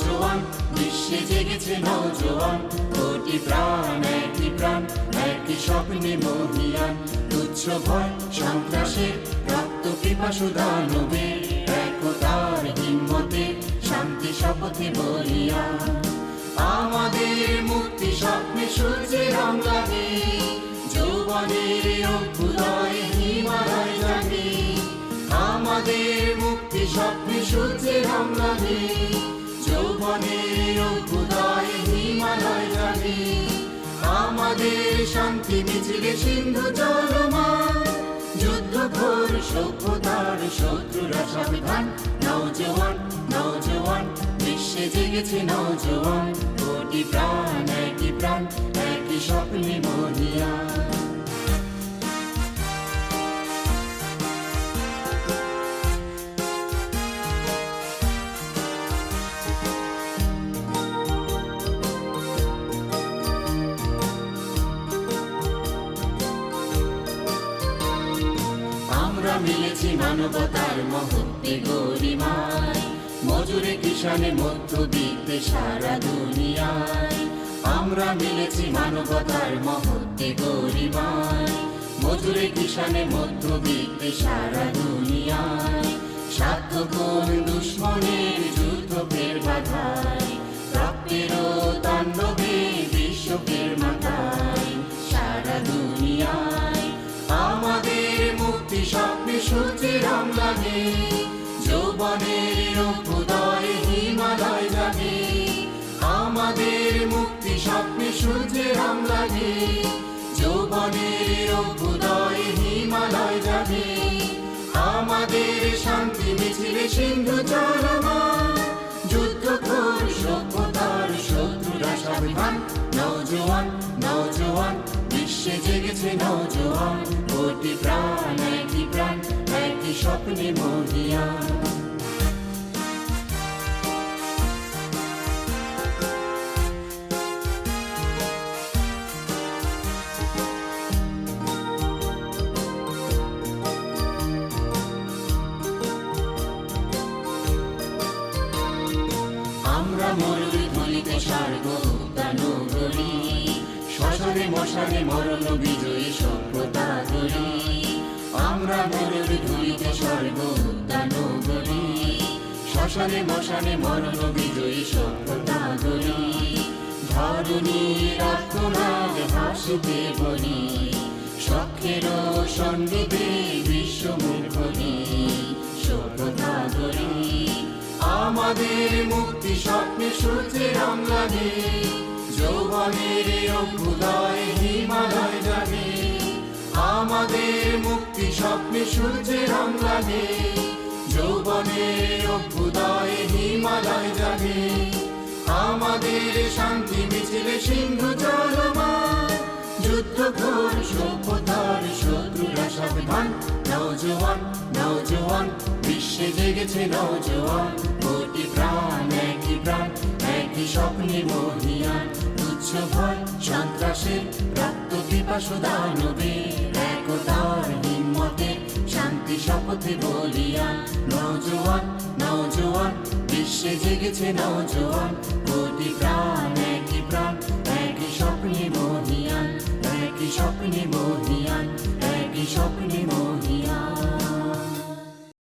নৌজওয়ান বিশ্বে জেগেছে নৌজওয়ান কোটি প্রাণ একই প্রাণ একই স্বপ্নে মহিয়ান। তুচ্ছ ভয়, সন্ত্রাসের রক্ত পিপাসু দানবে একতার হিম্মতে, শান্তি শপথে বলিয়া আমাদের মুক্তি স্বপ্নে সূর্যে রং লাগে। যৌবনের অভ্যুদয় হিমালয় জাগে। আমাদের মুক্তি স্বপ্নে সূর্যে রং যৌবনের অভ্যুদয় হিমালয় আমাদের শান্তি মিছিলে সিন্ধু চলমান যুদ্ধ ঘোর সভ্যতার শত্রুরা সাবধান। নৌজওয়ান নৌজওয়ান বিশ্বে জেগেছে নৌজওয়ান কোটি প্রাণ একই প্রাণ একই স্বপ্নে মহিয়া মিলেছি মানবতার মহত্বে গরিমায়। মজুরে কিষানে মধ্যবিত্তে সারা দুনিয়ায়। আমরা মিলেছি মানবতার মহত্বে গরিমায়। মজুরে কিষানে মধ্যবিত্তে সারা দুনিয়ায়। স্বার্থ কোন দুশ্মনের মুক্তি স্বপ্নে সূর্যে রং লাগে যৌবনের অভ্যুদয় হিমালয় জাগে আমাদের মুক্তি স্বপ্নে সূর্যে রং লাগে যৌবনের অভ্যুদয় হিমালয় জাগে আমাদের শান্তি মিছিলে সিন্ধু চলমান যুদ্ধ ঘোর সভ্যতার শত্রুরা সাবধান নৌজওয়ান নৌজওয়ান বিশ্বে জেগেছে নৌজওয়ান কোটি প্রাণ স্বপ্নে আমরা মরুর ধুলিতে সার্গ নগরী শ্মশানে মশানে মরণ বিজয়ী সভ্যতা গড়ি আমরা মরুর ধুলিতে স্বর্গ নগরী শ্মশানে মশানে মরণ বিজয়ী সভ্যতা গড়ি ধরণী রত্নাগ ভাসিতে বলি। সঙ্গীতে বিশ্ব সভ্যতা আমাদের মুক্তি স্বপ্নে সূর্যে রং লাগে যৌবনের অভ্যুদয় মুক্তি স্বপ্নে সূর্যে রং লাগে যৌবনের অভ্যুদয় হিমালয় জাগে আমাদের শান্তি মিছিলে সিন্ধু চলমান যুদ্ধ ঘোর সভ্যতার শত্রুরা সাবধান নৌজওয়ান নৌজওয়ান বিশ্বে জেগেছে নৌজওয়ান কোটি প্রাণ, একই প্রাণ, একই স্বপ্নে মহিয়ান। তুচ্ছ ভয়, সন্ত্রাসের রক্ত পিপাসু দানবে একতার হিম্মতে শান্তি শপথে বলিয়ান নৌজওয়ান নৌজওয়ান বিশ্বে জেগেছে নৌজওয়ান কোটি প্রাণ একই প্রাণ একই স্বপ্নে